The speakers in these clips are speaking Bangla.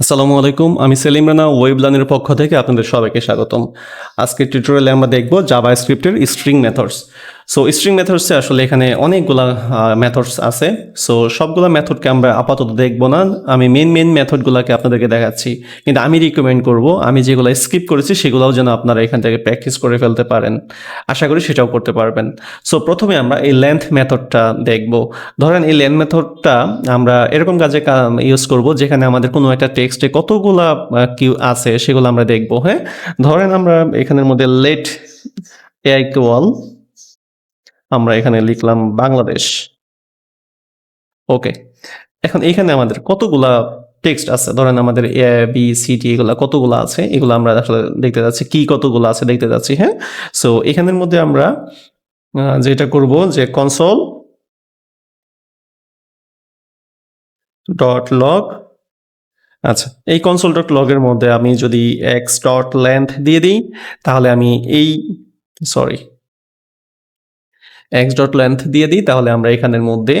আসসালামু আলাইকুম, আমি সেলিম রানা, ওয়েব লার্নের পক্ষ থেকে আপনাদের সবাইকে স্বাগতম। আজকের টিউটোরিয়ালে আমরা দেখব জাভা স্ক্রিপ্টের স্ট্রিং মেথডস সো স্ট্রিং মেথডসে আসলে এখানে অনেকগুলা মেথডস আছে। সো সবগুলা মেথডকে আমরা আপাতত দেখব না। আমি মেন মেন মেথডগুলোকে আপনাদেরকে দেখাচ্ছি। কিন্তু আমি রিকমেন্ড করব, আমি যেগুলো স্কিপ করেছি, সেগুলোও যেন আপনারা এখান থেকে প্র্যাকটিস করে ফেলতে পারেন। আশা করি সেটাও করতে পারবেন। সো প্রথমে আমরা এই লেন্থ মেথডটা দেখব। ধরেন এই লেন্থ মেথডটা আমরা এরকম কাজে ইউজ করব, যেখানে আমাদের কোনো একটা টেক্সটে কতগুলা কিউ আছে, সেগুলো আমরা দেখব হ্যাঁ? ধরেন আমরা এখানের মধ্যে লেট এ ইকুয়াল আমরা এখানে লিখলাম বাংলাদেশ। ওকে, এখন এখানে আমাদের কতগুলা টেক্সট আছে? ধরেন আমাদের এ বি সি ডি এগুলা কতগুলো আছে? এগুলো আমরা আসলে দেখতে যাচ্ছি। কি কতগুলো আছে দেখতে যাচ্ছি হ্যাঁ? সো এখানের মধ্যে আমরা যেটা করব যে কনসোল ডট লগ আচ্ছা এই কনসোল ডট লগের মধ্যে আমি যদি এক্স ডট লেন্থ দিয়ে দিই, তাহলে আমি এই সরি এক্স ডট লেন্থ দিয়ে দিই, তাহলে আমরা এখানের মধ্যে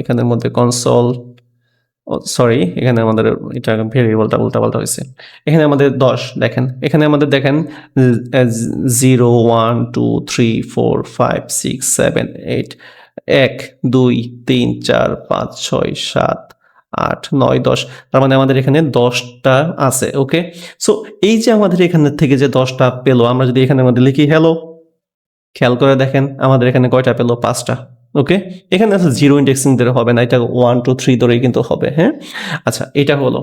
এখানের মধ্যে কনসোল সরি এখানে আমাদের এটা ভেরিয়েবলটা উল্টা পাল্টা হয়েছে। এখানে আমাদের দশ, দেখেন, এখানে আমাদের দেখেন zero one two three four five six seven eight এক, দুই, তিন, চার, পাঁচ, ছয়, সাত, আট, নয়, দশ, তার মানে আমাদের এখানে দশটা আছে ওকে সো এই যে আমাদের এখানে থেকে যে দশটা পেল, আমরা যদি এখানের মধ্যে লিখি হ্যালো খেয়াল করে দেখেন আমাদের এখানে কয়টা পেল? পাঁচটা। ওকে এখানে আছে জিরো ইন্ডেক্সিং ধরে হবে না, এটা ওয়ান টু থ্রি ধরেই কিন্তু হবে হ্যাঁ? আচ্ছা এটা হলো।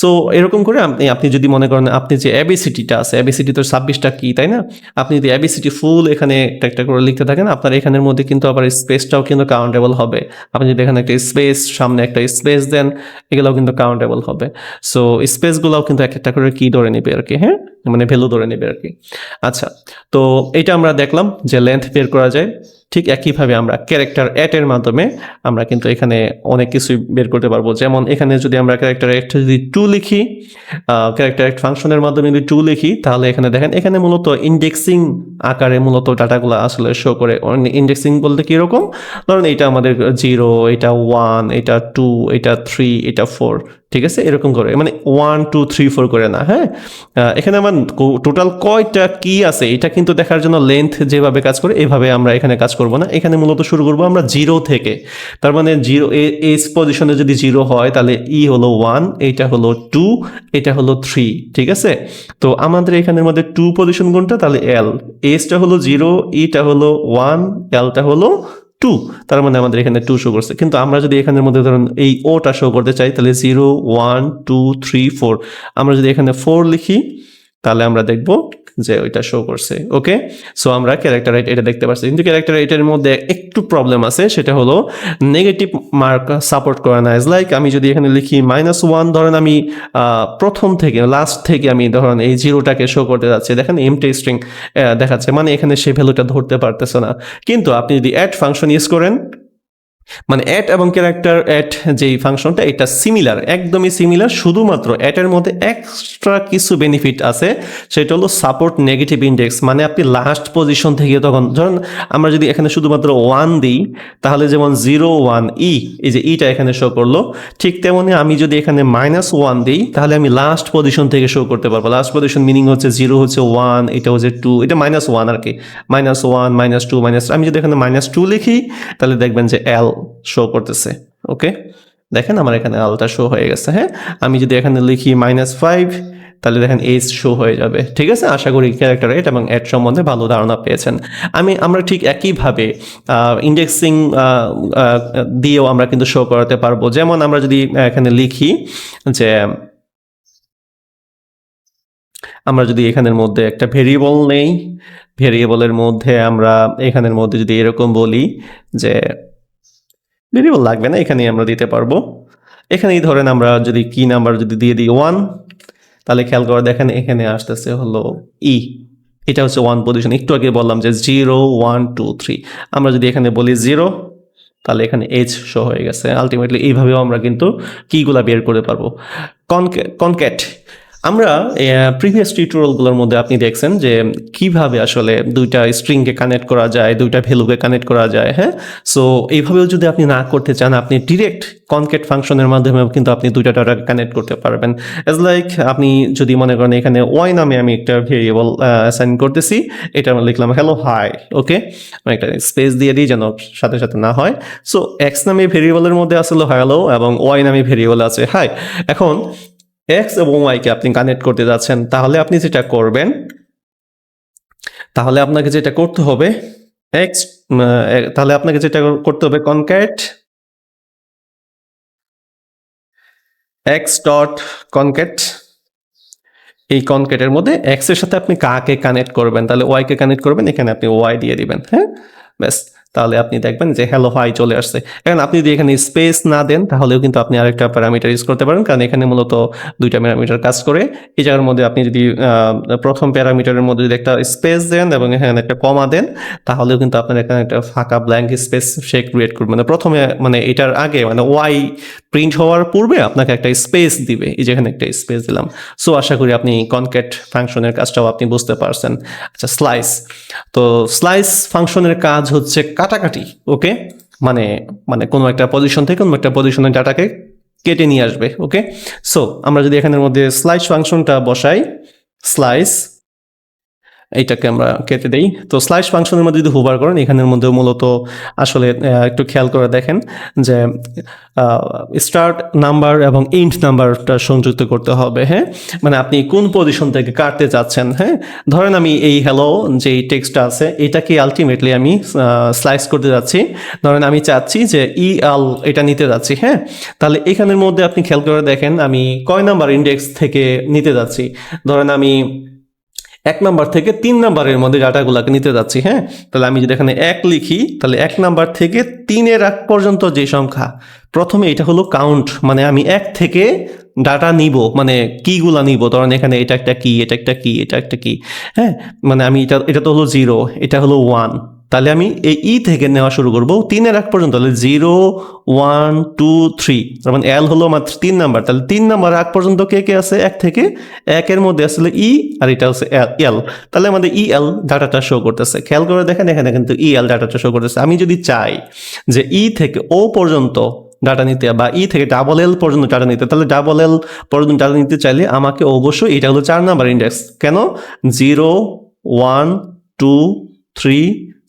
সো এরকম করে আপনি আপনি যদি মনে করেন আপনি যে অ্যাবিসিটিটা আছে অ্যাবিসিটি তো ছাব্বিশটা কি, তাই না? আপনি যদি অ্যাবিসিটি ফুল এখানে একটা একটা করে লিখতে থাকেন, আপনার এখানের মধ্যে কিন্তু আবার স্পেসটাও কিন্তু কাউন্টেবল হবে। আপনি যদি এখানে একটা স্পেস সামনে একটা স্পেস দেন, এগুলোও কিন্তু কাউন্টেবল হবে। সো স্পেসগুলোও কিন্তু এক একটা করে কি ধরে নেবে আর কি হ্যাঁ? মানে ভ্যালু ধরে নেবে আর কি। আচ্ছা তো এটা আমরা দেখলাম যে লেন্থ বের করা যায়। ঠিক একইভাবে আমরা ক্যারেক্টার অ্যাটের মাধ্যমে আমরা কিন্তু এখানে অনেক কিছুই বের করতে পারব। যেমন এখানে যদি আমরা ক্যারেক্টার অ্যাট যদি টু লিখি ক্যারেক্টার অ্যাট ফাংশনের মাধ্যমে যদি টু লিখি, তাহলে এখানে দেখেন, এখানে মূলত ইন্ডেক্সিং আকারে মূলত ডাটাগুলো আসলে শো করে। ইন্ডেক্সিং বলতে কীরকম ধরুন এটা আমাদের জিরো এটা ওয়ান এটা টু এটা থ্রি এটা ফোর ঠিক আছে? এরকম করে। মানে ওয়ান টু থ্রি ফোর করে না হ্যাঁ? এখানে আমার টোটাল কয়টা কি আছে, এটা কিন্তু দেখার জন্য লেন্থ যেভাবে কাজ করে, এভাবে আমরা এখানে কাজ করব না। এখানে মূলত শুরু করব আমরা জিরো থেকে। তার মানে জিরো এস পজিশনে যদি জিরো হয়, তাহলে ই হলো ওয়ান এইটা হলো টু এটা হলো থ্রি ঠিক আছে? তো আমাদের এখানের মধ্যে টু পজিশন কোনটা? তাহলে এল এসটা হলো জিরো ইটা হলো ওয়ান এলটা হলো টু তার মানে আমাদের এখানে টু শো করছে। কিন্তু আমরা যদি এখানের মধ্যে ধরুন এই ওটা শো করতে চাই, তাহলে zero one two three four আমরা যদি এখানে ফোর লিখি, তাহলে আমরা দেখব যে ওইটা শো করছে ওকে সো আমরা ক্যারেক্টার রাইট এটা দেখতে পাচ্ছি কিন্তু ক্যারেক্টার এটার মধ্যে একটু প্রবলেম আছে, সেটা হলো নেগেটিভ মার্ক সাপোর্ট করে না। লাইক আমি যদি এখানে লিখি মাইনাস ওয়ান ধরেন আমি প্রথম থেকে লাস্ট থেকে আমি ধরেন এই জিরোটাকে শো করতে যাচ্ছি। দেখেন এমটি স্ট্রিং দেখাচ্ছে। মানে এখানে সেই ভ্যালুটা ধরতে পারতেছে না। কিন্তু আপনি যদি অ্যাড ফাংশন ইউজ করেন মানে অ্যাট এবং ক্যারেক্টার অ্যাট যেই ফাংশনটা এটা সিমিলার একদমই সিমিলার শুধুমাত্র অ্যাটের মধ্যে এক্সট্রা কিছু বেনিফিট আছে, সেটা হলো সাপোর্ট নেগেটিভ ইন্ডেক্স মানে আপনি লাস্ট পজিশন থেকে তখন, ধরুন আমরা যদি এখানে শুধুমাত্র ওয়ান দিই, তাহলে যেমন জিরো ওয়ান ই এই যে ইটা এখানে শো করল, ঠিক তেমনি আমি যদি এখানে মাইনাস ওয়ান দিই, তাহলে আমি লাস্ট পজিশন থেকে শো করতে পারব। লাস্ট পজিশন মিনিং হচ্ছে জিরো হচ্ছে ওয়ান এটা হচ্ছে টু এটা মাইনাস ওয়ান আর কি। Minus one minus two minus আমি যদি এখানে মাইনাস টু লিখি, তাহলে দেখবেন যে এল শো করতেছে ওকে দেখেন আমার এখানে আলটা শো হয়ে গেছে হ্যাঁ? আমি যদি এখানে লিখি মাইনাস ফাইভ তাহলে দেখেন এইচ শো হয়ে যাবে, ঠিক আছে? আশা করি ক্যারেক্টার এট এবং এট সম্বন্ধে ভালো ধারণা পেয়েছেন। আমি, আমরা ঠিক একইভাবে ইন্ডেক্সিং দিয়েও আমরা কিন্তু শো করাতে পারব। যেমন আমরা যদি এখানে লিখি যে, আমরা যদি এখানের মধ্যে একটা ভেরিয়েবল নেই ভেরিয়েবলের মধ্যে আমরা এখানের মধ্যে যদি এরকম বলি যে ভেরিয়েবল লাগবে না, এখানেই আমরা দিতে পারব। এখানেই ধরেন আমরা যদি কি নাম্বার যদি দিয়ে দিই ওয়ান তাহলে খেয়াল করে দেখেন এখানে আসতেছে হলো ই এটা হচ্ছে ওয়ান পজিশন একটু আগে বললাম যে জিরো ওয়ান টু থ্রি আমরা যদি এখানে বলি জিরো তাহলে এখানে এইচ শো হয়ে গেছে। আলটিমেটলি এইভাবেও আমরা কিন্তু কিগুলা বের করে পারব। কনক্যাট আমরা প্রিভিয়াস টিউটোরিয়ালগুলোর মধ্যে আপনি দেখছেন যে কীভাবে আসলে দুইটা স্ট্রিংকে কানেক্ট করা যায়, দুইটা ভ্যালুকে কানেক্ট করা যায় হ্যাঁ? সো এইভাবেও যদি আপনি না করতে চান, আপনি ডিরেক্ট কনকেট ফাংশনের মাধ্যমে কিন্তু আপনি দুইটা ডাটাকে কানেক্ট করতে পারবেন। এজ লাইক আপনি যদি মনে করেন এখানে ওয়াই নামে আমি একটা ভেরিয়েবল অ্যাসাইন করতেছি, এটা আমরা লিখলাম হ্যালো হাই ওকে আমি একটা স্পেস দিয়ে দিই যেন সাথে সাথে না হয়। সো এক্স নামে ভেরিয়েবলের মধ্যে আসলে হ্যালো এবং ওয়াই নামে ভেরিয়েবল আছে হাই এখন এক্স এবং ওয়াইকে আপনি কানেক্ট করতে যাচ্ছেন, তাহলে আপনি যেটা করবেন, তাহলে আপনাকে যেটা করতে হবে এক্স তাহলে আপনাকে যেটা করতে হবে কনক্যাট এক্স ডট কনক্যাট এই কনক্যাটের মধ্যে এক্সের সাথে আপনি কাকে কানেক্ট করবেন? তাহলে ওয়াই কে কানেক্ট করবেন, এখানে আপনি ওয়াই দিয়ে দিবেন হ্যাঁ? ব্যাস। তাহলে আপনি দেখবেন যে হ্যালো হাই চলে আসছে। এখন আপনি যদি এখানে স্পেস না দেন, তাহলেও কিন্তু আপনি আরেকটা প্যারামিটার ইউজ করতে পারেন। কারণ এখানে মূলত দুইটা প্যারামিটার কাজ করে। এই জায়গার মধ্যে আপনি যদি প্রথম প্যারামিটারের মধ্যে যদি একটা স্পেস দেন এবং এখানে একটা কমা দেন, তাহলেও কিন্তু আপনার এখানে একটা ফাঁকা ব্ল্যাঙ্ক স্পেস সে ক্রিয়েট করবে। মানে প্রথমে মানে এটার আগে মানে ওয়াই প্রিন্ট হওয়ার পূর্বে আপনাকে একটা স্পেস দিবে। এই যেখানে একটা স্পেস দিলাম। সো আশা করি আপনি কনকেট ফাংশনের কাজটাও আপনি বুঝতে পারছেন। আচ্ছা স্লাইস তো স্লাইস ফাংশনের কাজ হচ্ছে কাটাকাটি ওকে মানে মানে কোনো একটা পজিশন থেকে কোনো একটা পজিশনের ডাটাকে কেটে নিয়ে আসবে ওকে সো আমরা যদি এখানের মধ্যে স্লাইস ফাংশনটা বসাই স্লাইস এইটাকে আমরা কেটে দেই। তো স্লাইস ফাংশনের মধ্যে যদি হুবার করেন, এখানের মধ্যে মূলত আসলে একটু খেয়াল করে দেখেন যে স্টার্ট নাম্বার এবং ইন্ট নাম্বারটা সংযুক্ত করতে হবে হ্যাঁ? মানে আপনি কোন পজিশন থেকে কাটতে চাচ্ছেন হ্যাঁ? ধরেন আমি এই হ্যালো যে টেক্সটটা আছে, এটাকে আলটিমেটলি আমি স্লাইস করতে যাচ্ছি। ধরেন আমি চাচ্ছি যে ই আল এটা নিতে যাচ্ছি হ্যাঁ? তাহলে এখানের মধ্যে আপনি খেয়াল করে দেখেন, আমি কয় নাম্বার ইন্ডেক্স থেকে নিতে যাচ্ছি? ধরেন আমি এক নাম্বার থেকে তিন নাম্বারের মধ্যে ডাটাগুলোকে নিতে যাচ্ছি হ্যাঁ? তাহলে আমি যদি এখানে এক লিখি, তাহলে এক নাম্বার থেকে তিনের এক পর্যন্ত যে সংখ্যা, প্রথমে এটা হলো কাউন্ট মানে আমি এক থেকে ডাটা নিব মানে কিগুলা নিব, ধরেন এখানে এটা একটা কি এটা একটা কি এটা একটা কি হ্যাঁ? মানে আমি এটা এটা তো হলো জিরো এটা হলো ওয়ান তাহলে আমি এই ই থেকে নেওয়া শুরু করব। তিনের এক পর্যন্ত, তাহলে জিরো, ওয়ান, টু, থ্রি। তার মানে এল হলো মাত্র তিন নাম্বার। তাহলে তিন নাম্বার আগ পর্যন্ত কে কে আছে? এক থেকে একের মধ্যে আসলে ই আর এটা হচ্ছে এল তাহলে আমাদের ই এল ডাটাটা শো করতেছে। খেয়াল করে দেখেন, এখানে কিন্তু ই এল ডাটাটা শো করতেছে। আমি যদি চাই যে ই থেকে ও পর্যন্ত ডাটা নিতে বা ই থেকে ডাবল এল পর্যন্ত ডাটা নিতে, তাহলে ডাবল এল পর্যন্ত ডাটা নিতে চাইলে আমাকে অবশ্যই এটা হলো চার নাম্বার ইন্ডেক্স কেন? Zero one two three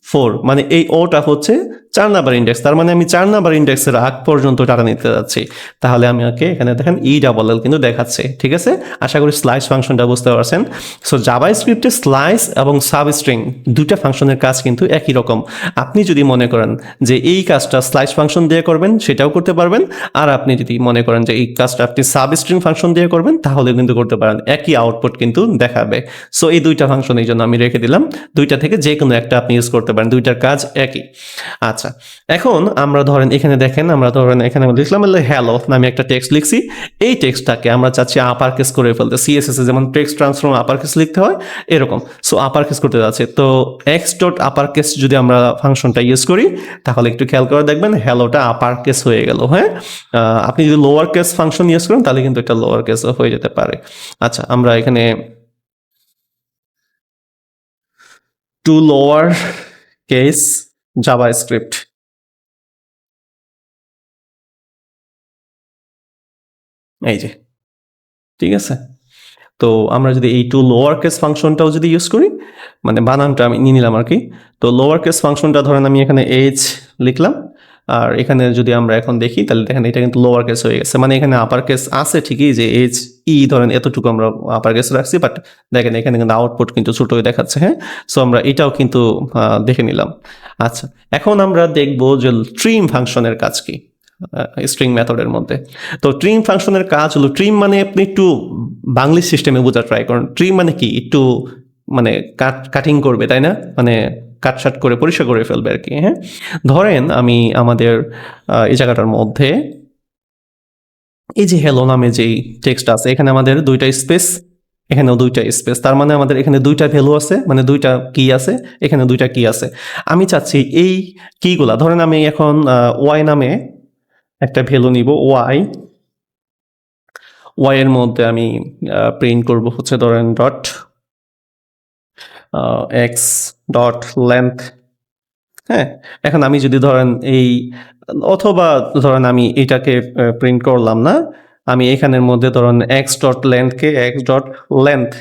four মানে এই ওটা হচ্ছে চার নাম্বার ইন্ডেক্স তার মানে আমি চার নাম্বার ইন্ডেক্সের আগ পর্যন্ত টাকা নিতে যাচ্ছি। তাহলে আমি ওকে এখানে দেখেন ই ডাবল এল কিন্তু দেখাচ্ছে, ঠিক আছে? আশা করি স্লাইস ফাংশনটা বুঝতে পারছেন। সো জাভা স্ক্রিপ্টে স্লাইস এবং সাব স্ট্রিং দুইটা ফাংশনের কাজ কিন্তু একই রকম। আপনি যদি মনে করেন যে এই কাজটা স্লাইস ফাংশন দিয়ে করবেন, সেটাও করতে পারবেন। আর আপনি যদি মনে করেন যে এই কাজটা আপনি সাব স্ট্রিং ফাংশন দিয়ে করবেন তাহলে কিন্তু করতে পারেন। একই আউটপুট কিন্তু দেখাবে। সো এই দুইটা ফাংশন এই জন্য আমি রেখে দিলাম। দুইটা থেকে যে কোনো একটা আপনি ইউজ করতে পারেন। দুইটার কাজ একই। আচ্ছা এখন আমরা ধরেন এখানে দেখেন, আমরা ধরেন এখানে লিখলাম হ্যালো নামে একটা টেক্সট লিখছি। এই টেক্সটটাকে আমরা চাচ্ছি আপার কেস করে ফেলতে। সিএসএস এ যেমন টেক্সট ট্রান্সফর্ম আপার কেস লিখতে হয়, এরকম। সো আপার কেস করতে যাচ্ছে। তো এক্স ডট আপার কেস যদি আমরা ফাংশনটা ইউজ করি, তাহলে একটু খেয়াল করে দেখবেন হ্যালোটা আপার কেস হয়ে গেল হ্যাঁ? আপনি যদি লোয়ার কেস ফাংশন ইউজ করেন, তাহলে কিন্তু এটা লোয়ার কেস হয়ে যেতে পারে। আচ্ছা আমরা এখানে to lower case JavaScript এই যে, ঠিক আছে? তো আমরা যদি এই টু লোয়ার কেস ফাংশনটাও যদি ইউজ করি মানে বানানটা আমি নিয়ে নিলাম আর কি, তো লোয়ার কেস ফাংশনটা ধরেন আমি এখানে এইচ লিখলাম আর এখানে যদি আমরা এখন দেখি, তাহলে দেখেন এটা কিন্তু লোয়ার কেস হয়ে গেছে। মানে এখানে আপার কেস আছে ঠিকই যে এইচ ই ধরেন এতটুকু আমরা আপার কেস রাখছি বাট দেখেন এখানে কিন্তু আউটপুট কিন্তু ছোট হয়ে দেখাচ্ছে হ্যাঁ? সো আমরা এটাও কিন্তু দেখে নিলাম। আচ্ছা এখন আমরা দেখব যে ট্রিম ফাংশনের কাজ কি স্ট্রিং মেথডের মধ্যে। তো ট্রিম ফাংশনের কাজ হলো ট্রিম মানে আপনি একটু বাংলিশ সিস্টেমে বোঝা ট্রাই করেন। ট্রিম মানে কি? একটু মানে কাট কাটিং করবে, তাই না? মানে কাটসাট করে পরিষ্কার করে ফেলবে আর কি হ্যাঁ? ধরেন আমি আমাদের এই জায়গাটার মধ্যে এই যে হেলো নামে যেই টেক্সট আছে, এখানে আমাদের দুইটা স্পেস এখানেও দুইটা স্পেস তার মানে আমাদের এখানে দুইটা ভ্যালু আছে মানে দুইটা কি আছে, এখানে দুইটা কি আছে। আমি চাচ্ছি এই কিগুলা ধরেন আমি এখন ওয়াই নামে একটা ভ্যালু নিব ওয়াই ওয়াই এর মধ্যে আমি প্রিন্ট করব হচ্ছে ধরেন ডট এক্স ডট লেন্থ হ্যাঁ এখন আমি যদি ধরেন এই, অথবা ধরেন আমি এটাকে প্রিন্ট করলাম না, আমি এখানের মধ্যে ধরেন এক্স ডট লেন্থকে এক্স ডট লেন্থ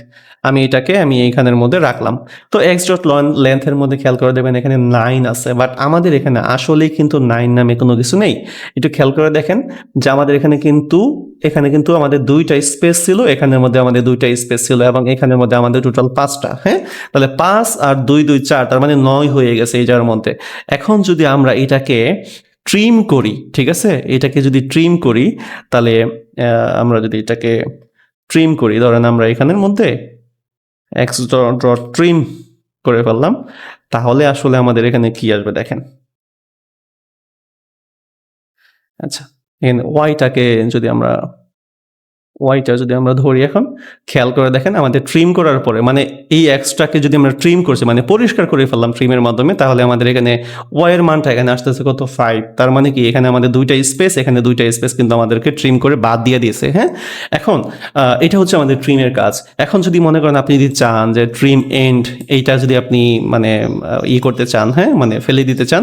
আমি এটাকে আমি এইখানের মধ্যে রাখলাম। তো এক্স ডট লেন্থের মধ্যে খেয়াল করে দেবেন এখানে নাইন আছে। বাট আমাদের এখানে আসলেই কিন্তু নাইন নামে কোনো কিছু নেই। একটু খেয়াল করে দেখেন যে আমাদের এখানে কিন্তু এখানে কিন্তু আমাদের দুইটা স্পেস ছিল, এখানের মধ্যে আমাদের দুইটা স্পেস ছিল এবং এখানের মধ্যে আমাদের টোটাল পাঁচটা হ্যাঁ? তাহলে পাঁচ আর দুই দুই, চার, তার মানে নয় হয়ে গেছে এই যার মধ্যে। এখন যদি আমরা এটাকে ট্রিম করি, ঠিক আছে? এটাকে যদি ট্রিম করি, তাহলে আমরা যদি এটাকে ট্রিম করি, ধরেন আমরা এখানের মধ্যে এক্স ডট ট্রিম করে ফেললাম। তাহলে আসলে আমাদের এখানে কি আসবে দেখেন। আচ্ছা এখানে ওয়াইটাকে যদি আমরা ওয়াইটা যদি আমরা ধরি এখন, খেয়াল করে দেখেন আমাদের ট্রিম করার পরে মানে এই এক্সট্রাকে যদি আমরা ট্রিম করছি মানে পরিষ্কার করে ফেললাম ট্রিমের মাধ্যমে, তাহলে আমাদের এখানে ওয়াইয়ের মানটা এখানে আসতেছে কত ফাইভ তার মানে কি, এখানে আমাদের দুইটা স্পেস এখানে দুইটা স্পেস কিন্তু আমাদেরকে ট্রিম করে বাদ দিয়ে দিয়েছে হ্যাঁ? এখন এটা হচ্ছে আমাদের ট্রিমের কাজ। এখন যদি মনে করেন আপনি যদি চান যে ট্রিম এন্ড এইটা যদি আপনি মানে ই করতে চান হ্যাঁ? মানে ফেলে দিতে চান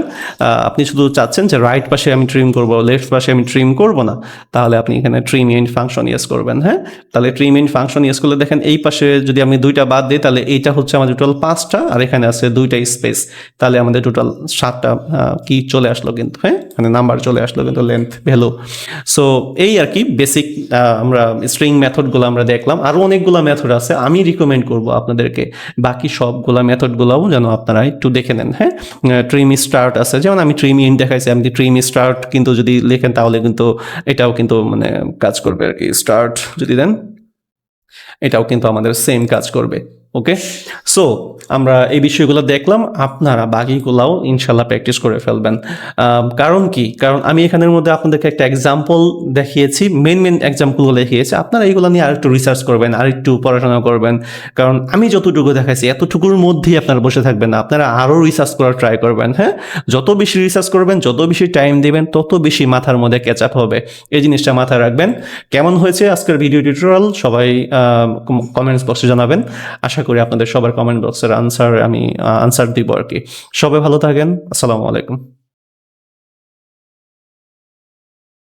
আপনি শুধু চাচ্ছেন যে রাইট পাশে আমি ট্রিম করব লেফট পাশে আমি ট্রিম করব না, তাহলে আপনি এখানে ট্রিম এন্ড ফাংশন ইউজ করবেন। হ্যাঁ? তাহলে ট্রিম ফাংশন ইউজ করলে দেখেন এই পাশে যদি আমি দুইটা বাদ দিই, তাহলে এইটা হচ্ছে আমাদের টোটাল পাঁচটা আর এখানে আছে দুইটা স্পেস তাহলে আমাদের টোটাল সাতটা কি চলে আসলো কিন্তু হ্যাঁ? মানে নাম্বার চলে আসলো কিন্তু লেন্থ ভ্যালু সো এই আর কি বেসিক আমরা স্ট্রিং মেথডগুলো আমরা দেখলাম। আরও অনেকগুলো মেথড আছে, আমি রিকমেন্ড করব আপনাদেরকে। বাকি সবগুলা মেথডগুলোও যেন আপনারা একটু দেখে নেন হ্যাঁ? ট্রিম স্টার্ট আছে, যেমন আমি ট্রিম ইন দেখাইছি আপনি ট্রিম স্টার্ট কিন্তু যদি লেখেন তাহলে কিন্তু এটাও কিন্তু মানে কাজ করবে আর কি। স্টার্ট যদি দেন এটাও কিন্তু আমাদের সেম কাজ করবে। ওকে সো আমরা এই বিষয়গুলো দেখলাম, আপনারা বাকিগুলাও ইনশাল্লাহ প্র্যাকটিস করে ফেলবেন। কারণ কি? কারণ আমি এখানের মধ্যে আপনাদেরকে একটা এক্সাম্পল দেখিয়েছি মেন মেন এক্সাম্পলগুলো দেখিয়েছি। আপনারা এইগুলো নিয়ে আরেকটু রিসার্চ করবেন, আরেকটু পড়াশোনা করবেন। কারণ আমি যতটুকু দেখাইছি, এতটুকুর মধ্যেই আপনারা বসে থাকবেন না। আপনারা আরও রিসার্চ করার ট্রাই করবেন হ্যাঁ? যত বেশি রিসার্চ করবেন, যত বেশি টাইম দেবেন, তত বেশি মাথার মধ্যে ক্যাচ আপ হবে। এই জিনিসটা মাথায় রাখবেন। কেমন হয়েছে আজকের ভিডিও টিউটোরিয়াল সবাই কমেন্টস বক্সে জানাবেন। আশা করি, আপনাদের সবার কমেন্ট বক্সের আনসার আমি আনসার দিব আর কি। সবাই ভালো থাকেন, আসসালামু আলাইকুম।